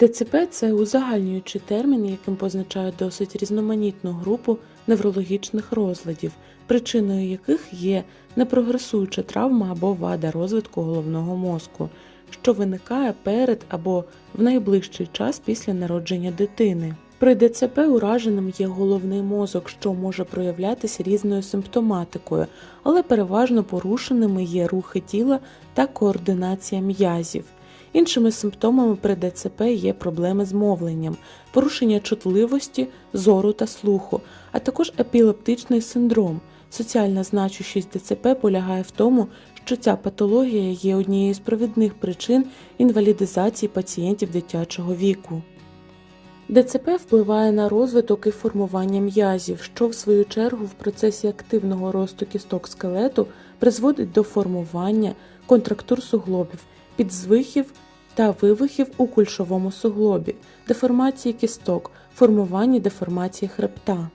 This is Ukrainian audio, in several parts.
ДЦП це узагальнюючий термін, яким позначають досить різноманітну групу неврологічних розладів, причиною яких є непрогресуюча травма або вада розвитку головного мозку, що виникає перед або в найближчий час після народження дитини. При ДЦП ураженим є головний мозок, що може проявлятися різною симптоматикою, але переважно порушеними є рухи тіла та координація м'язів. Іншими симптомами при ДЦП є проблеми з мовленням, порушення чутливості, зору та слуху, а також епілептичний синдром. Соціальна значущість ДЦП полягає в тому, що ця патологія є однією з провідних причин інвалідизації пацієнтів дитячого віку. ДЦП впливає на розвиток і формування м'язів, що в свою чергу в процесі активного росту кісток скелету призводить до формування контрактур суглобів, підзвихів та вивихів у кульшовому суглобі, деформації кісток, формування деформації хребта.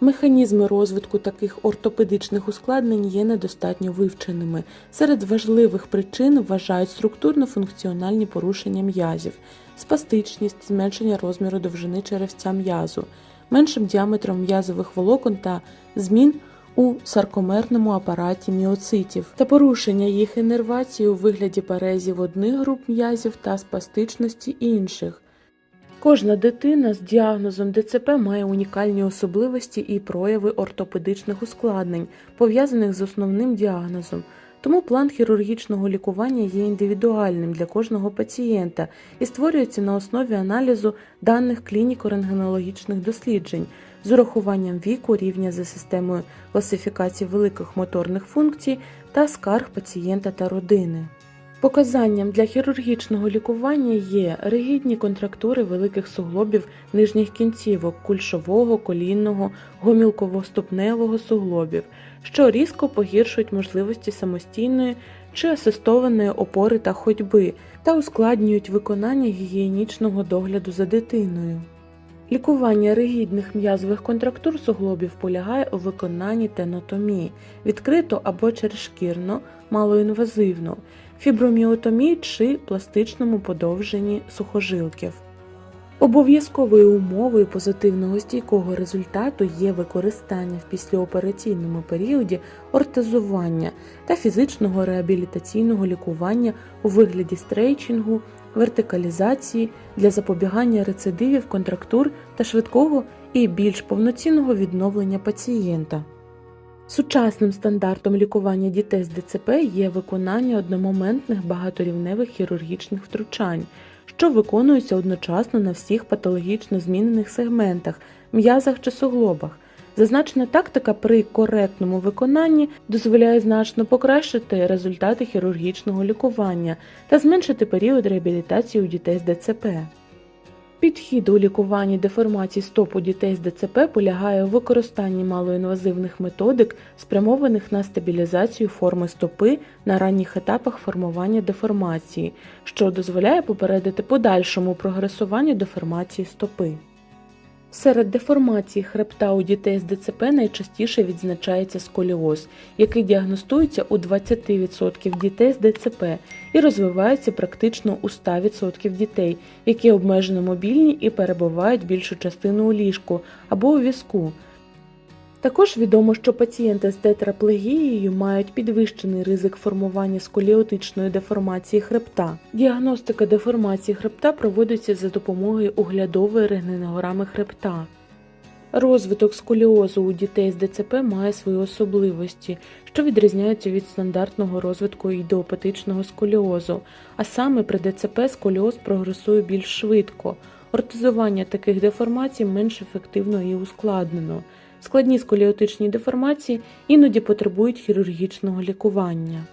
Механізми розвитку таких ортопедичних ускладнень є недостатньо вивченими. Серед важливих причин вважають структурно-функціональні порушення м'язів, спастичність, зменшення розміру довжини черевця м'язу, меншим діаметром м'язових волокон та змін у саркомерному апараті міоцитів та порушення їх інервації у вигляді перезів одних груп м'язів та спастичності інших. Кожна дитина з діагнозом ДЦП має унікальні особливості і прояви ортопедичних ускладнень, пов'язаних з основним діагнозом. Тому план хірургічного лікування є індивідуальним для кожного пацієнта і створюється на основі аналізу даних клініко-рентгенологічних досліджень з урахуванням віку, рівня за системою класифікації великих моторних функцій та скарг пацієнта та родини. Показанням для хірургічного лікування є ригідні контрактури великих суглобів нижніх кінцівок кульшового, колінного, гомілково-ступневого суглобів, що різко погіршують можливості самостійної чи асистованої опори та ходьби та ускладнюють виконання гігієнічного догляду за дитиною. Лікування ригідних м'язових контрактур суглобів полягає у виконанні тенотомії, відкрито або черешкірно, малоінвазивно, фіброміотомії чи пластичному подовженні сухожилків. Обов'язковою умовою позитивного стійкого результату є використання в післяопераційному періоді ортезування та фізичного реабілітаційного лікування у вигляді стрейчингу, вертикалізації для запобігання рецидивів контрактур та швидкого і більш повноцінного відновлення пацієнта. Сучасним стандартом лікування дітей з ДЦП є виконання одномоментних багаторівневих хірургічних втручань, що виконуються одночасно на всіх патологічно змінених сегментах, м'язах чи суглобах. Зазначена тактика при коректному виконанні дозволяє значно покращити результати хірургічного лікування та зменшити період реабілітації у дітей з ДЦП. Підхід у лікуванні деформацій стопу дітей з ДЦП полягає у використанні малоінвазивних методик, спрямованих на стабілізацію форми стопи на ранніх етапах формування деформації, що дозволяє попередити подальшому прогресуванню деформації стопи. Серед деформацій хребта у дітей з ДЦП найчастіше відзначається сколіоз, який діагностується у 20% дітей з ДЦП і розвивається практично у 100% дітей, які обмежено мобільні і перебувають більшу частину у ліжку або у візку. Також відомо, що пацієнти з тетраплегією мають підвищений ризик формування сколіотичної деформації хребта. Діагностика деформації хребта проводиться за допомогою оглядової рентгенограми хребта. Розвиток сколіозу у дітей з ДЦП має свої особливості, що відрізняються від стандартного розвитку ідеопатичного сколіозу, а саме при ДЦП сколіоз прогресує більш швидко. Ортезування таких деформацій менш ефективно і ускладнено. Складні сколіотичні деформації іноді потребують хірургічного лікування.